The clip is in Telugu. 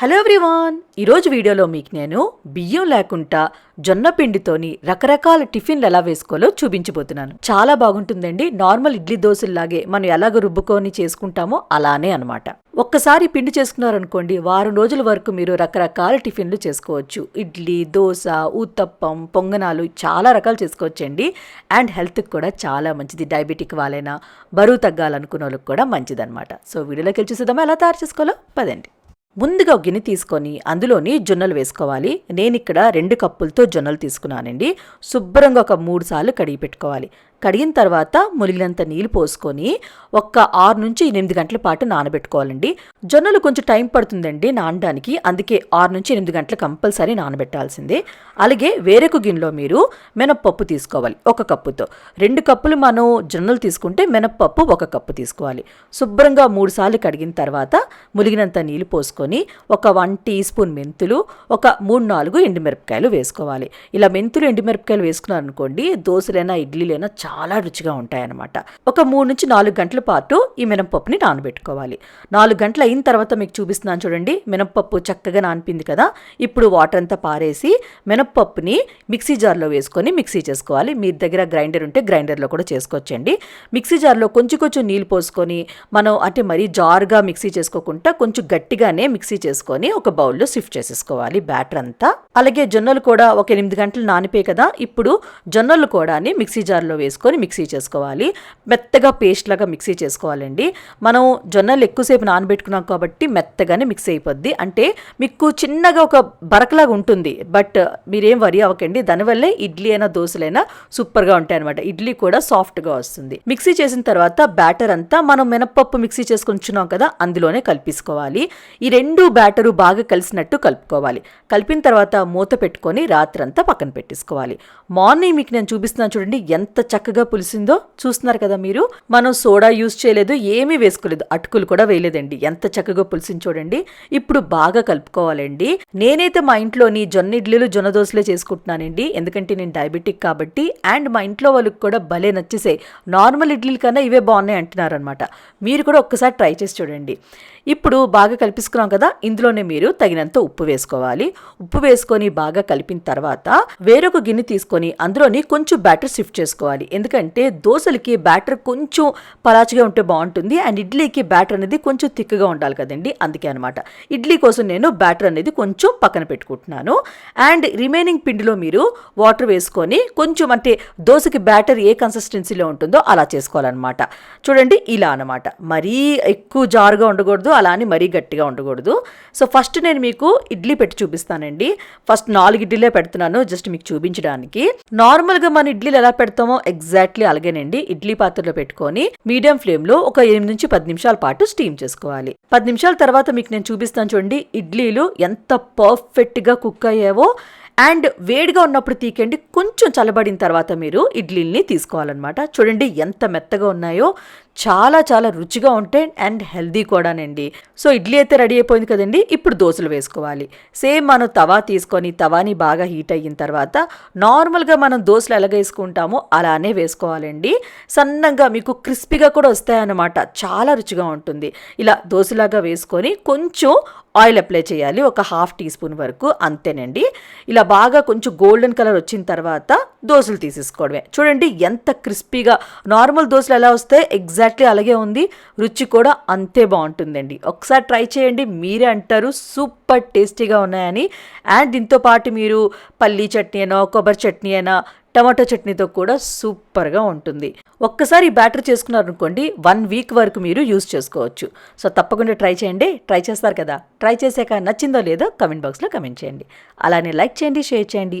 Hello everyone. ఈరోజు వీడియోలో మీకు నేను బియ్యం లేకుండా జొన్న పిండితోని రకరకాల టిఫిన్లు ఎలా వేసుకోవాలో చూపించబోతున్నాను. చాలా బాగుంటుందండి. నార్మల్ ఇడ్లీ దోశల్లాగే మనం ఎలాగ రుబ్బుకొని చేసుకుంటామో అలానే అనమాట ఒక్కసారి పిండి చేసుకున్నారనుకోండి వారం రోజుల వరకు మీరు రకరకాల టిఫిన్లు చేసుకోవచ్చు. ఇడ్లీ దోశ ఊతప్పం పొంగనాలు చాలా రకాలు చేసుకోవచ్చండి. అండ్ హెల్త్కి కూడా చాలా మంచిది. డయాబెటిక్ వాళ్ళైనా బరువు తగ్గాలనుకున్న వాళ్ళకి కూడా మంచిదన్నమాట. సో వీడియోలోకి వెళ్ళి చూసేద్దామా? ఎలా తయారు చేసుకోవాలో? పదండి. ముందుగా గిన్నె తీసుకొని అందులోని జొన్నలు వేసుకోవాలి. నేను ఇక్కడ రెండు కప్పులతో జొన్నలు తీసుకున్నానండి. శుభ్రంగా ఒక మూడు సార్లు కడిగి పెట్టుకోవాలి. కడిగిన తర్వాత మునిగినంత నీళ్ళు పోసుకొని ఒక్క ఆరు నుంచి ఎనిమిది గంటల పాటు నానబెట్టుకోవాలండి. జొన్నలు కొంచెం టైం పడుతుందండి నానడానికి అందుకే ఆరు నుంచి ఎనిమిది గంటలు కంపల్సరీ నానబెట్టాల్సిందే. అలాగే వేరొక గిన్నెలో మీరు మినప్పప్పు తీసుకోవాలి ఒక కప్పుతో. రెండు కప్పులు మనం జొన్నలు తీసుకుంటే మినప్పప్పు ఒక కప్పు తీసుకోవాలి. శుభ్రంగా మూడు సార్లు కడిగిన తర్వాత ములిగినంత నీళ్ళు పోసుకొని ఒక వన్ టీ స్పూన్ మెంతులు ఒక మూడు నాలుగు ఎండుమిరపకాయలు వేసుకోవాలి. ఇలా మెంతులు ఎండుమిరపకాయలు వేసుకున్నారనుకోండి దోశలైనా ఇడ్లీలైనా చాలా రుచిగా ఉంటాయన్నమాట. ఒక మూడు నుంచి నాలుగు గంటల పాటు ఈ మినపప్పుని నానబెట్టుకోవాలి. నాలుగు గంటలు అయిన తర్వాత మీకు చూపిస్తున్నాను చూడండి. మినపప్పు చక్కగా నానిపింది కదా. ఇప్పుడు వాటర్ అంతా పారేసి మినపప్పుని మిక్సీ జార్లో వేసుకొని మిక్సీ చేసుకోవాలి. మీ దగ్గర గ్రైండర్ ఉంటే గ్రైండర్లో కూడా చేసుకోవచ్చండి. మిక్సీ జార్లో కొంచెం కొంచెం నీళ్ళు పోసుకొని మనం అంటే మరీ జారుగా మిక్సీ చేసుకోకుండా కొంచెం గట్టిగానే మిక్సీ చేసుకొని ఒక బౌల్లో షిఫ్ట్ చేసేసుకోవాలి బ్యాటర్ అంతా. అలాగే జొన్నలు కూడా ఒక ఎనిమిది గంటలు నానిపోయి కదా. ఇప్పుడు జొన్నలు కూడా మిక్సీ జార్లో వేసుకొని వేసుకొని మిక్సీ చేసుకోవాలి. మెత్తగా పేస్ట్ లాగా మిక్సీ చేసుకోవాలండి. మనం జొన్నలు ఎక్కువసేపు నానబెట్టుకున్నాం కాబట్టి మెత్తగానే మిక్స్ అయిపోద్ది. అంటే మీకు చిన్నగా ఒక బరకలాగా ఉంటుంది. బట్ మీరేం వరి అవ్వకండి. దానివల్లే ఇడ్లీ అయినా దోశలైనా సూపర్గా ఉంటాయి అనమాట ఇడ్లీ కూడా సాఫ్ట్గా వస్తుంది. మిక్సీ చేసిన తర్వాత బ్యాటర్ అంతా మనం మినపప్పు మిక్సీ చేసుకుంటున్నాం కదా అందులోనే కలిపేసుకోవాలి. ఈ రెండు బ్యాటరు బాగా కలిసినట్టు కలుపుకోవాలి. కలిపిన తర్వాత మూత పెట్టుకొని రాత్రంతా పక్కన పెట్టేసుకోవాలి. మార్నింగ్ మీకు నేను చూపిస్తున్నాను చూడండి ఎంత చక్కగా చక్కగా పులిసిందో చూస్తున్నారు కదా మీరు. మనం సోడా యూస్ చేయలేదు ఏమీ వేసుకోలేదు. అటుకులు కూడా వేయలేదండి. ఎంత చక్కగా పులిసింది చూడండి. ఇప్పుడు బాగా కలుపుకోవాలండి. నేనైతే మా ఇంట్లోని జొన్న ఇడ్లీలు జొన్న దోశలే చేసుకుంటున్నానండి. ఎందుకంటే నేను డయాబెటిక్ కాబట్టి అండ్ మా ఇంట్లో వాళ్ళకి కూడా భలే నచ్చేసాయి. నార్మల్ ఇడ్లీల కన్నా ఇవే బాగున్నాయి అంటున్నారనమాట మీరు కూడా ఒక్కసారి ట్రై చేసి చూడండి. ఇప్పుడు బాగా కలిపిస్తున్నాం కదా ఇందులోనే మీరు తగినంత ఉప్పు వేసుకోవాలి. ఉప్పు వేసుకొని బాగా కలిపిన తర్వాత వేరొక గిన్నె తీసుకొని అందులోని కొంచెం బ్యాటర్ షిఫ్ట్ చేసుకోవాలి. ఎందుకంటే దోశలకి బ్యాటర్ కొంచెం పలాచిగా ఉంటే బాగుంటుంది. అండ్ ఇడ్లీకి బ్యాటర్ అనేది కొంచెం థిక్గా ఉండాలి కదండి అందుకే అనమాట ఇడ్లీ కోసం నేను బ్యాటర్ అనేది కొంచెం పక్కన పెట్టుకుంటున్నాను. అండ్ రిమైనింగ్ పిండిలో మీరు వాటర్ వేసుకొని కొంచెం అంటే దోశకి బ్యాటర్ ఏ కన్సిస్టెన్సీలో ఉంటుందో అలా చేసుకోవాలన్నమాట. చూడండి ఇలా అనమాట మరీ ఎక్కువ జారుగా ఉండకూడదు. అలా అని మరీ గట్టిగా ఉండకూడదు. సో ఫస్ట్ నేను మీకు ఇడ్లీ పెట్టి చూపిస్తానండి. ఫస్ట్ నాలుగు ఇడ్లీలే పెడుతున్నాను జస్ట్ మీకు చూపించడానికి. నార్మల్గా మన ఇడ్లీలు ఎలా పెడతామో ఎగ్జాక్ట్లీ అలాగేనండి. ఇడ్లీ పాత్రలో పెట్టుకొని మీడియం ఫ్లేమ్లో ఒక ఎనిమిది నుంచి పది నిమిషాల పాటు స్టీమ్ చేసుకోవాలి. పది నిమిషాల తర్వాత మీకు నేను చూపిస్తాను చూడండి ఇడ్లీలు ఎంత పర్ఫెక్ట్గా కుక్ అయ్యావో. అండ్ వేడిగా ఉన్నప్పుడు తీకండి కొంచెం చల్లబడిన తర్వాత మీరు ఇడ్లీల్ని తీసుకోవాలన్నమాట. చూడండి ఎంత మెత్తగా ఉన్నాయో. చాలా చాలా రుచిగా ఉంటాయి అండ్ హెల్దీ కూడానండి. సో ఇడ్లీ అయితే రెడీ అయిపోయింది కదండి ఇప్పుడు దోశలు వేసుకోవాలి. సేమ్ మనం తవా తీసుకొని తవాని బాగా హీట్ అయిన తర్వాత నార్మల్గా మనం దోశలు ఎలాగ వేసుకుంటామో అలానే వేసుకోవాలండి. సన్నంగా మీకు క్రిస్పీగా కూడా వస్తాయన్నమాట చాలా రుచిగా ఉంటుంది. ఇలా దోశలాగా వేసుకొని కొంచెం ఆయిల్ అప్లై చేయాలి ఒక హాఫ్ టీ స్పూన్ వరకు అంతేనండి. ఇలా బాగా కొంచెం గోల్డెన్ కలర్ వచ్చిన తర్వాత దోశలు తీసేసుకోవడమే. చూడండి ఎంత క్రిస్పీగా నార్మల్ దోశలు ఎలా వస్తాయి ఎగ్జాక్ట్లీ అలాగే ఉంది. రుచి కూడా అంతే బాగుంటుందండి. ఒకసారి ట్రై చేయండి. మీరే అంటారు. సూపర్ టేస్టీగా ఉన్నాయని. అండ్ దీంతో పాటు మీరు పల్లీ చట్నీ అయినా కొబ్బరి చట్నీ అయినా టమాటో చట్నీతో కూడా సూపర్గా ఉంటుంది. ఒక్కసారి బ్యాటర్ చేసుకున్నారనుకోండి వన్ వీక్ వరకు మీరు యూస్ చేసుకోవచ్చు. సో తప్పకుండా ట్రై చేయండి. ట్రై చేస్తారు కదా. ట్రై చేశాక నచ్చిందో లేదో కమెంట్ బాక్స్లో కమెంట్ చేయండి. అలానే లైక్ చేయండి షేర్ చేయండి.